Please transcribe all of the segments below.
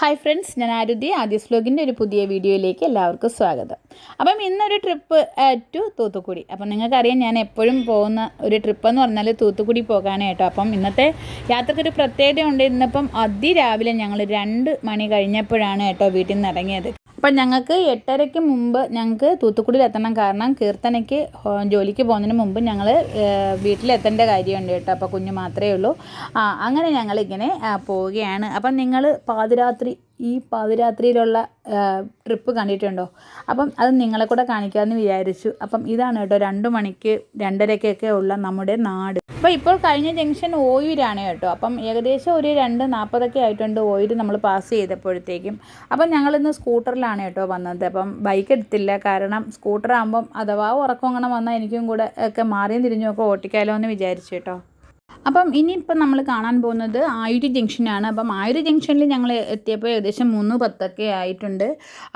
Hi friends ഞാൻ ആരുതി. ആദ്യ സ്ലോഗിന്റെ ഒരു പുതിയ വീഡിയോയിലേക്ക് എല്ലാവർക്കും സ്വാഗതം. അപ്പം ഇന്നൊരു ട്രിപ്പ് ടു തൂത്തുക്കുടി. അപ്പം നിങ്ങൾക്കറിയാം ഞാൻ എപ്പോഴും പോകുന്ന ഒരു ട്രിപ്പ് എന്ന് പറഞ്ഞാൽ തൂത്തുക്കുടി പോകാനായിട്ടോ അപ്പം ഇന്നത്തെ യാത്രക്കൊരു പ്രത്യേകത ഉണ്ട് ഇന്നിപ്പം അതിരാവിലെ ഞങ്ങൾ രണ്ട് മണി കഴിഞ്ഞപ്പോഴാണ് കേട്ടോ വീട്ടിൽ നിന്ന് ഇറങ്ങിയത്. അപ്പം ഞങ്ങൾക്ക് എട്ടരയ്ക്ക് മുമ്പ് ഞങ്ങൾക്ക് തൂത്തുക്കുടിയിൽ എത്തണം കാരണം കീർത്തനയ്ക്ക് ജോലിക്ക് പോകുന്നതിന് മുമ്പ് ഞങ്ങൾ വീട്ടിലെത്തേണ്ട കാര്യമുണ്ട് കേട്ടോ. അപ്പോൾ കുഞ്ഞ് മാത്രമേ ഉള്ളൂ. ആ അങ്ങനെ ഞങ്ങളിങ്ങനെ പോവുകയാണ്. അപ്പം നിങ്ങൾ പാതിരാത്രി ഈ പാതിരാത്രിയിലുള്ള ട്രിപ്പ് കണ്ടിട്ടുണ്ടോ? അപ്പം അത് നിങ്ങളെ കൂടെ കാണിക്കാമെന്ന് വിചാരിച്ചു. അപ്പം ഇതാണ് കേട്ടോ രണ്ട് മണിക്ക് രണ്ടരയ്ക്കൊക്കെ ഉള്ള നമ്മുടെ നാട്. അപ്പോൾ ഇപ്പോൾ കഴിഞ്ഞ ജംഗ്ഷൻ ഓയൂരാണ് കേട്ടോ. അപ്പം ഏകദേശം ഒരു രണ്ട് നാൽപ്പതൊക്കെ ആയിട്ടുണ്ട് ഓയിൽ നമ്മൾ പാസ് ചെയ്തപ്പോഴത്തേക്കും. അപ്പം ഞങ്ങളിന്ന് സ്കൂട്ടറിലാണ് കേട്ടോ വന്നത്. അപ്പം ബൈക്ക് എടുത്തില്ല. കാരണം സ്കൂട്ടർ ആകുമ്പം അഥവാ ഉറക്കം അങ്ങനെ വന്നാൽ എനിക്കും കൂടെ ഒക്കെ മാറിയും തിരിഞ്ഞും ഒക്കെ ഓട്ടിക്കാലോ എന്ന് വിചാരിച്ചു കേട്ടോ. അപ്പം ഇനിയിപ്പം നമ്മൾ കാണാൻ പോകുന്നത് ആയുര് ജംഗ്ഷനാണ്. അപ്പം ആയുര് ജംഗ്ഷനിൽ ഞങ്ങൾ എത്തിയപ്പോൾ ഏകദേശം മൂന്ന് പത്തൊക്കെ ആയിട്ടുണ്ട്.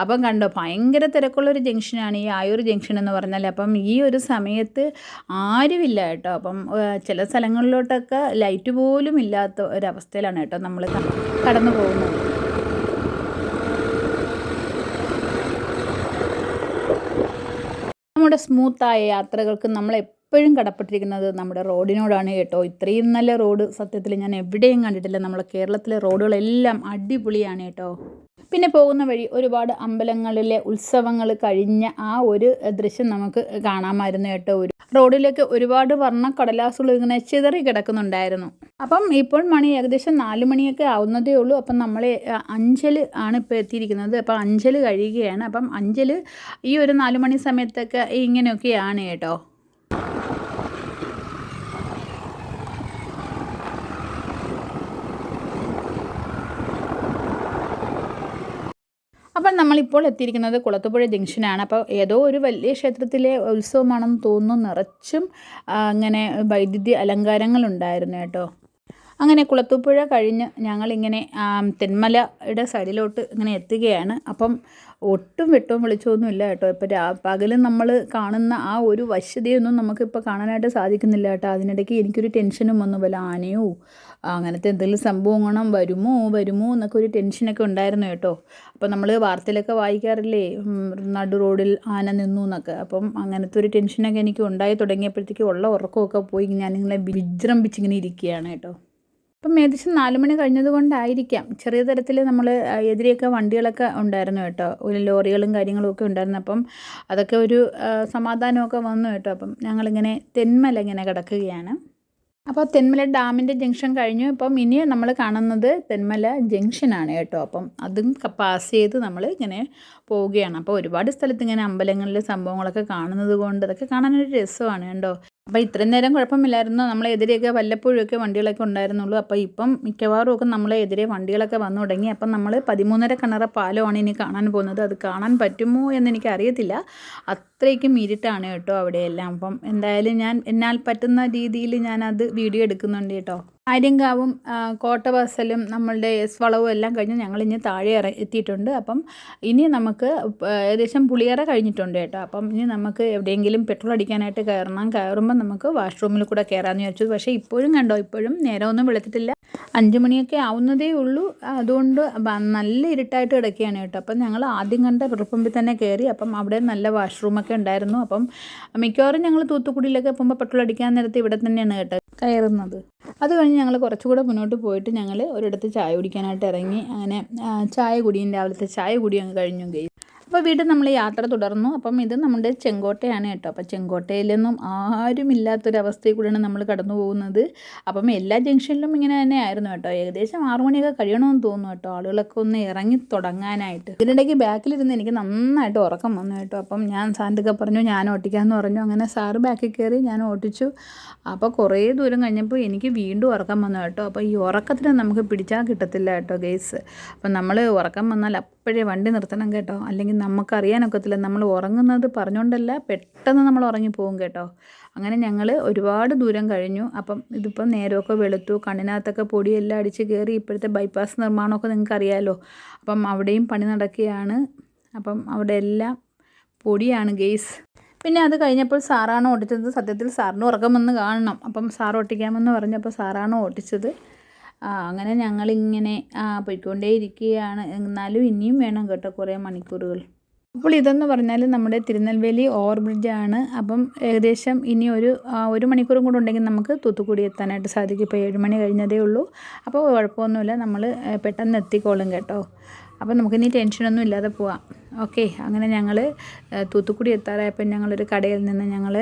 അപ്പം കണ്ടോ ഭയങ്കര തിരക്കുള്ളൊരു ജംഗ്ഷനാണ് ഈ ആയുർ ജംഗ്ഷൻ എന്ന് പറഞ്ഞാൽ. അപ്പം ഈ ഒരു സമയത്ത് ആരുമില്ല കേട്ടോ. അപ്പം ചില സ്ഥലങ്ങളിലോട്ടൊക്കെ ലൈറ്റ് പോലും ഇല്ലാത്ത ഒരവസ്ഥയിലാണ് കേട്ടോ നമ്മൾ കടന്നു പോകുന്നത്. നമ്മുടെ സ്മൂത്തായ യാത്രകൾക്ക് നമ്മൾ എപ്പോഴും കടപ്പെട്ടിരിക്കുന്നത് നമ്മുടെ റോഡിനോടാണ് കേട്ടോ. ഇത്രയും നല്ല റോഡ് സത്യത്തിൽ ഞാൻ എവിടെയും കണ്ടിട്ടില്ല. നമ്മുടെ കേരളത്തിലെ റോഡുകളെല്ലാം അടിപൊളിയാണ് കേട്ടോ. പിന്നെ പോകുന്ന വഴി ഒരുപാട് അമ്പലങ്ങളിലെ ഉത്സവങ്ങൾ കഴിഞ്ഞ ആ ഒരു ദൃശ്യം നമുക്ക് കാണാമായിരുന്നു കേട്ടോ. ഒരു റോഡിലേക്ക് ഒരുപാട് വർണ കടലാസുകൾ ഇങ്ങനെ ചിതറി കിടക്കുന്നുണ്ടായിരുന്നു. അപ്പം ഇപ്പോൾ മണി ഏകദേശം നാല് മണിയൊക്കെ ആവുന്നതേ ഉള്ളൂ. അപ്പം നമ്മൾ അഞ്ചൽ ആണ് ഇപ്പോൾ എത്തിയിരിക്കുന്നത്. അപ്പം അഞ്ചൽ കഴിയുകയാണ്. അപ്പം അഞ്ചൽ ഈ ഒരു നാല് മണി സമയത്തൊക്കെ ഇങ്ങനെയൊക്കെയാണ് കേട്ടോ. അപ്പം നമ്മളിപ്പോൾ എത്തിയിരിക്കുന്നത് കുളത്തുപുഴ ജംഗ്ഷനാണ്. അപ്പോൾ ഏതോ ഒരു വലിയ ക്ഷേത്രത്തിലെ ഉത്സവമാണെന്ന് തോന്നുന്നു. നിറച്ചും അങ്ങനെ വൈദ്യുതി അലങ്കാരങ്ങളുണ്ടായിരുന്നു കേട്ടോ. അങ്ങനെ കുളത്തൂപ്പുഴ കഴിഞ്ഞ് ഞങ്ങളിങ്ങനെ തെന്മലയുടെ സൈഡിലോട്ട് ഇങ്ങനെ എത്തുകയാണ്. അപ്പം ഒട്ടും വെട്ടവും വിളിച്ചൊന്നുമില്ല കേട്ടോ. ഇപ്പോൾ രാ പകലും നമ്മൾ കാണുന്ന ആ ഒരു വശ്യതയൊന്നും നമുക്കിപ്പോൾ കാണാനായിട്ട് സാധിക്കുന്നില്ല കേട്ടോ. അതിനിടയ്ക്ക് എനിക്കൊരു ടെൻഷനും വന്നു. വല്ല ആനയോ അങ്ങനത്തെ എന്തെങ്കിലും സംഭവം വരുമോ വരുമോ എന്നൊക്കെ ഒരു ടെൻഷനൊക്കെ ഉണ്ടായിരുന്നു കേട്ടോ. അപ്പോൾ നമ്മൾ വാർത്തയിലൊക്കെ വായിക്കാറില്ലേ? നടു റോഡിൽ ആന നിന്നു എന്നൊക്കെ. അപ്പം അങ്ങനത്തെ ഒരു ടെൻഷനൊക്കെ എനിക്ക് ഉണ്ടായി തുടങ്ങിയപ്പോഴത്തേക്ക് ഉള്ള ഉറക്കമൊക്കെ പോയി ഞാനിങ്ങനെ വിജൃംഭിച്ചിങ്ങനെ ഇരിക്കുകയാണ് കേട്ടോ. അപ്പം ഏകദേശം നാല് മണി കഴിഞ്ഞത് കൊണ്ടായിരിക്കാം. ചെറിയ തരത്തിൽ നമ്മൾ എതിരെയൊക്കെ വണ്ടികളൊക്കെ ഉണ്ടായിരുന്നു കേട്ടോ. ഒരു ലോറികളും കാര്യങ്ങളും ഒക്കെ ഉണ്ടായിരുന്നു. അപ്പം അതൊക്കെ ഒരു സമാധാനമൊക്കെ വന്നു കേട്ടോ. അപ്പം ഞങ്ങളിങ്ങനെ തെന്മല ഇങ്ങനെ കിടക്കുകയാണ്. അപ്പോൾ തെന്മല ഡാമിന്റെ ജംഗ്ഷൻ കഴിഞ്ഞു. ഇപ്പം ഇനി നമ്മൾ കാണുന്നത് തെന്മല ജംഗ്ഷനാണ് കേട്ടോ. അപ്പം അതും പാസ് ചെയ്ത് നമ്മൾ ഇങ്ങനെ പോവുകയാണ്. അപ്പോൾ ഒരുപാട് സ്ഥലത്ത് ഇങ്ങനെ അമ്പലങ്ങളിൽ സംഭവങ്ങളൊക്കെ കാണുന്നത് കൊണ്ട് അതൊക്കെ കാണാനൊരു രസമാണ് കേട്ടോ. അപ്പോൾ ഇത്രയും നേരം കുഴപ്പമില്ലായിരുന്നു. നമ്മളെ എതിരെയൊക്കെ വല്ലപ്പോഴൊക്കെ വണ്ടികളൊക്കെ ഉണ്ടായിരുന്നുള്ളൂ. അപ്പോൾ ഇപ്പം മിക്കവാറും ഒക്കെ നമ്മളെ എതിരെ വണ്ടികളൊക്കെ വന്നു തുടങ്ങി. അപ്പം നമ്മൾ പതിമൂന്നര കിണറ പാലമാണ് ഇനി കാണാൻ പോകുന്നത്. അത് കാണാൻ പറ്റുമോ എന്ന് എനിക്ക് അറിയത്തില്ല അത്രയ്ക്കും ഇരുട്ടാണ് കേട്ടോ അവിടെയെല്ലാം. അപ്പം എന്തായാലും ഞാൻ എന്നാൽ പറ്റുന്ന രീതിയിൽ ഞാനത് വീഡിയോ എടുക്കുന്നുണ്ട് കേട്ടോ. ആര്യങ്കാവും കോട്ടവാസലും നമ്മളുടെ എസ് വളവും എല്ലാം കഴിഞ്ഞ് ഞങ്ങൾ ഇനി താഴെ ഇറ എത്തിയിട്ടുണ്ട്. അപ്പം ഇനി നമുക്ക് ഏകദേശം പുളിയറ കഴിഞ്ഞിട്ടുണ്ട് കേട്ടോ. അപ്പം ഇനി നമുക്ക് എവിടെയെങ്കിലും പെട്രോൾ അടിക്കാനായിട്ട് കയറണം. കയറുമ്പോൾ നമുക്ക് വാഷ്റൂമിൽ കൂടെ കയറാമെന്ന് വിചാരിച്ചു. പക്ഷേ ഇപ്പോഴും കണ്ടോ ഇപ്പോഴും നേരമൊന്നും വിളിച്ചിട്ടില്ല അഞ്ച് മണിയൊക്കെ ആവുന്നതേ ഉള്ളൂ. അതുകൊണ്ട് നല്ല ഇരുട്ടായിട്ട് കിടക്കുകയാണ് കേട്ടോ. അപ്പം ഞങ്ങൾ ആദ്യം കണ്ട പെട്രോൾ തന്നെ കയറി. അപ്പം അവിടെ നല്ല വാഷ്റൂമൊക്കെ ഉണ്ടായിരുന്നു. അപ്പം മിക്കവാറും ഞങ്ങൾ തൂത്തുക്കുടിയിലൊക്കെ പോകുമ്പോൾ പെട്രോൾ അടിക്കാൻ നേരത്തെ ഇവിടെ തന്നെയാണ് കേട്ടോ കയറുന്നത്. അത് കഴിഞ്ഞ് ഞങ്ങൾ കുറച്ചുകൂടെ മുന്നോട്ട് പോയിട്ട് ഞങ്ങൾ ഒരിടത്ത് ചായ കുടിക്കാനായിട്ട് ഇറങ്ങി. അങ്ങനെ ചായ കുടിയും. രാവിലത്തെ ചായ കുടി അങ്ങ് കഴിഞ്ഞു അപ്പോൾ വീണ്ടും നമ്മൾ യാത്ര തുടർന്നു. അപ്പം ഇത് നമ്മുടെ ചെങ്കോട്ടയാണ് കേട്ടോ. അപ്പം ചെങ്കോട്ടയിലൊന്നും ആരുമില്ലാത്തൊരവസ്ഥയിൽ കൂടെയാണ് നമ്മൾ കടന്നു പോകുന്നത്. അപ്പം എല്ലാ ജംഗ്ഷനിലും ഇങ്ങനെ തന്നെ ആയിരുന്നു കേട്ടോ. ഏകദേശം ആറു മണിയൊക്കെ കഴിയണമെന്ന് തോന്നുന്നു കേട്ടോ. ആളുകളൊക്കെ ഒന്ന് ഇറങ്ങി തുടങ്ങാനായിട്ട്. ഇതിനിടയ്ക്ക് ബാക്കിലിരുന്ന് എനിക്ക് നന്നായിട്ട് ഉറക്കം വന്നു കേട്ടോ. അപ്പം ഞാൻ സാറിന്റെ പറഞ്ഞു ഞാൻ ഓട്ടിക്കാമെന്ന് പറഞ്ഞു. അങ്ങനെ സാറ് ബാക്കിൽ കയറി ഞാൻ ഓട്ടിച്ചു. അപ്പോൾ കുറേ ദൂരം കഴിഞ്ഞപ്പോൾ എനിക്ക് വീണ്ടും ഉറക്കം വന്നു കേട്ടോ. അപ്പോൾ ഈ ഉറക്കത്തിന് നമുക്ക് പിടിച്ചാൽ കിട്ടത്തില്ല കേട്ടോ ഗേസ്. അപ്പം നമ്മൾ ഉറക്കം വന്നാൽ അപ്പോഴേ വണ്ടി നിർത്തണം കേട്ടോ. അല്ലെങ്കിൽ നമുക്കറിയാനൊക്കത്തില്ല. നമ്മൾ ഉറങ്ങുന്നത് പറഞ്ഞുകൊണ്ടല്ല പെട്ടെന്ന് നമ്മൾ ഉറങ്ങി പോകും കേട്ടോ. അങ്ങനെ ഞങ്ങൾ ഒരുപാട് ദൂരം കഴിഞ്ഞു. അപ്പം ഇതിപ്പം നേരമൊക്കെ വെളുത്തു. കണ്ണിനകത്തൊക്കെ പൊടിയെല്ലാം അടിച്ച് കയറി ഇപ്പോഴത്തെ ബൈപ്പാസ് നിർമ്മാണമൊക്കെ നിങ്ങൾക്ക് അറിയാമല്ലോ അപ്പം അവിടെയും പണി നടക്കുകയാണ്. അപ്പം അവിടെ എല്ലാം പൊടിയാണ് ഗെയ്സ്. പിന്നെ അത് കഴിഞ്ഞപ്പോൾ സാറാണ് ഓടിച്ചത്. സത്യത്തിൽ സാറിന് ഉറക്കം വന്ന് കാണണം. അപ്പം സാർ ഓട്ടിക്കാമെന്ന് പറഞ്ഞപ്പോൾ സാറാണ് ഓടിച്ചത്. അങ്ങനെ ഞങ്ങളിങ്ങനെ പോയിക്കൊണ്ടേ ഇരിക്കുകയാണ് എന്നാലും ഇനിയും വേണം കേട്ടോ കുറേ മണിക്കൂറുകൾ. അപ്പോൾ ഇതെന്ന് പറഞ്ഞാൽ നമ്മുടെ തിരുനെൽവേലി ഓവർ ബ്രിഡ്ജാണ് അപ്പം ഏകദേശം ഇനി ഒരു ഒരു മണിക്കൂറും കൂടെ ഉണ്ടെങ്കിൽ നമുക്ക് തൂത്തുക്കുടി എത്താനായിട്ട് സാധിക്കും. ഇപ്പോൾ ഏഴ് മണി കഴിഞ്ഞതേ ഉള്ളൂ. അപ്പോൾ കുഴപ്പമൊന്നുമില്ല. നമ്മൾ പെട്ടെന്ന് എത്തിക്കോളും കേട്ടോ. അപ്പോൾ നമുക്കിനി ടെൻഷനൊന്നും ഇല്ലാതെ പോവാം. ഓക്കെ. അങ്ങനെ ഞങ്ങൾ തൂത്തുക്കുടി എത്താറായപ്പോൾ ഞങ്ങളൊരു കടയിൽ നിന്ന് ഞങ്ങൾ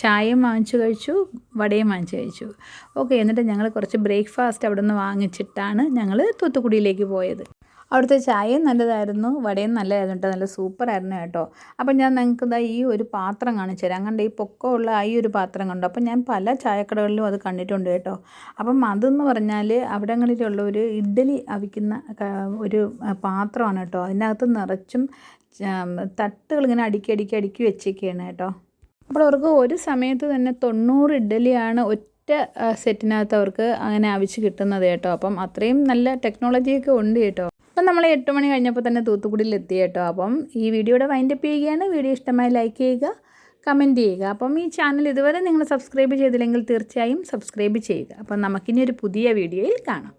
ചായയും വാങ്ങിച്ചു കഴിച്ചു വടയും വാങ്ങിച്ചു കഴിച്ചു. ഓക്കെ. എന്നിട്ട് ഞങ്ങൾ കുറച്ച് ബ്രേക്ക്ഫാസ്റ്റ് അവിടെ നിന്ന് വാങ്ങിച്ചിട്ടാണ് ഞങ്ങൾ തൂത്തുക്കുടിയിലേക്ക് പോയത്. അവിടുത്തെ ചായയും നല്ലതായിരുന്നു വടയും നല്ലതായിരുന്നു കേട്ടോ നല്ല സൂപ്പറായിരുന്നു കേട്ടോ. അപ്പം ഞാൻ നിങ്ങൾക്ക് ഇതാ ഈ ഒരു പാത്രം കാണിച്ചു തരാം. കണ്ട ഈ പൊക്കമുള്ള ഈ ഒരു പാത്രം കണ്ടു? അപ്പം ഞാൻ പല ചായക്കടകളിലും അത് കണ്ടിട്ടുണ്ട് കേട്ടോ. അപ്പം അതെന്ന് പറഞ്ഞാൽ അവിടങ്ങളിലുള്ള ഒരു ഇഡ്ഡലി അവിക്കുന്ന ഒരു പാത്രമാണ് കേട്ടോ. അതിനകത്ത് നിറച്ചും തട്ടുകൾ ഇങ്ങനെ അടുക്കി അടുക്കി അടുക്കി വെച്ചേക്കാണ് കേട്ടോ. അപ്പോൾ അവർക്ക് ഒരു സമയത്ത് തന്നെ തൊണ്ണൂറ് ഇഡ്ഡലിയാണ് ഒറ്റ സെറ്റിനകത്ത് അവർക്ക് അങ്ങനെ ആവശ്യം കിട്ടുന്നത് കേട്ടോ. അപ്പം അത്രയും നല്ല ടെക്നോളജിയൊക്കെ ഉണ്ട് കേട്ടോ. അപ്പം നമ്മൾ എട്ട് മണി കഴിഞ്ഞപ്പോൾ തന്നെ തൂത്തുക്കുടിയിൽ എത്തി കേട്ടോ. അപ്പം ഈ വീഡിയോയുടെ വൈൻഡപ്പ് ചെയ്യുകയാണ്. വീഡിയോ ഇഷ്ടമായി ലൈക്ക് ചെയ്യുക കമന്റ് ചെയ്യുക. അപ്പം ഈ ചാനൽ ഇതുവരെ നിങ്ങൾ സബ്സ്ക്രൈബ് ചെയ്തില്ലെങ്കിൽ തീർച്ചയായും സബ്സ്ക്രൈബ് ചെയ്യുക. അപ്പം നമുക്കിനി ഒരു പുതിയ വീഡിയോയിൽ കാണാം.